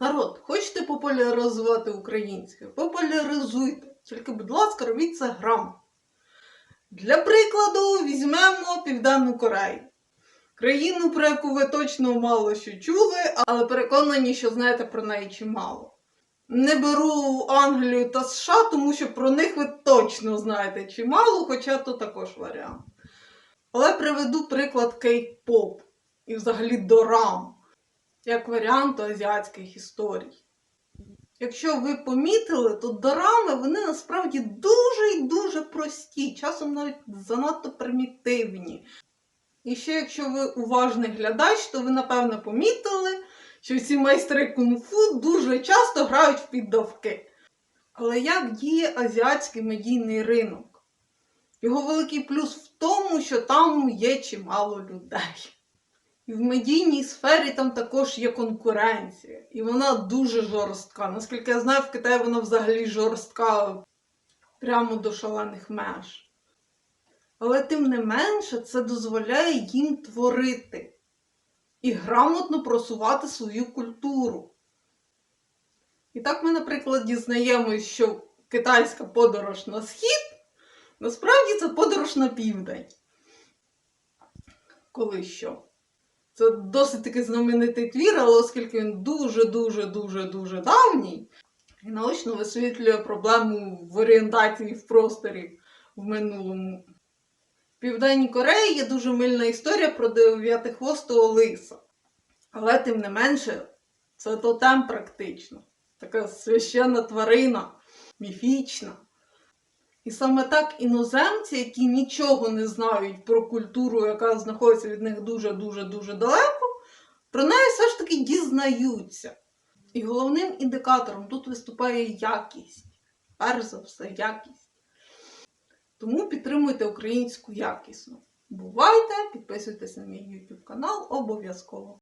Народ, хочете популяризувати українське? Популяризуйте. Тільки, будь ласка, робіть це грамотно. Для прикладу, візьмемо Південну Корею. Країну, про яку ви точно мало що чули, але переконані, що знаєте про неї чимало. Не беру Англію та США, тому що про них ви точно знаєте чимало, хоча то також варіант. Але приведу приклад кей-поп і взагалі дорам, як варіанту азіатських історій. Якщо ви помітили, то дорами вони насправді дуже і дуже прості, часом навіть занадто примітивні. І ще якщо ви уважний глядач, то ви напевно помітили, що ці майстри кунг-фу дуже часто грають в піддавки. Але як діє азіатський медійний ринок? Його великий плюс в тому, що там є чимало людей. І в медійній сфері там також є конкуренція, і вона дуже жорстка. Наскільки я знаю, в Китаї вона взагалі жорстка прямо до шалених меж. Але тим не менше це дозволяє їм творити і грамотно просувати свою культуру. І так ми, наприклад, дізнаємось, що китайська подорож на схід насправді це подорож на південь. Коли що? Це досить таки знаменитий твір, але оскільки він дуже-дуже-дуже-дуже давній, і наочно висвітлює проблему в орієнтації в просторі в минулому. В Південній Кореї є дуже мильна історія про дев'ятихвостого лиса. Але тим не менше, це тотем практично. Така священна тварина, міфічна. І саме так іноземці, які нічого не знають про культуру, яка знаходиться від них дуже-дуже-дуже далеко, про неї все ж таки дізнаються. І головним індикатором тут виступає якість. Перш за все, якість. Тому підтримуйте українську якісно. Бувайте, підписуйтесь на мій YouTube канал обов'язково.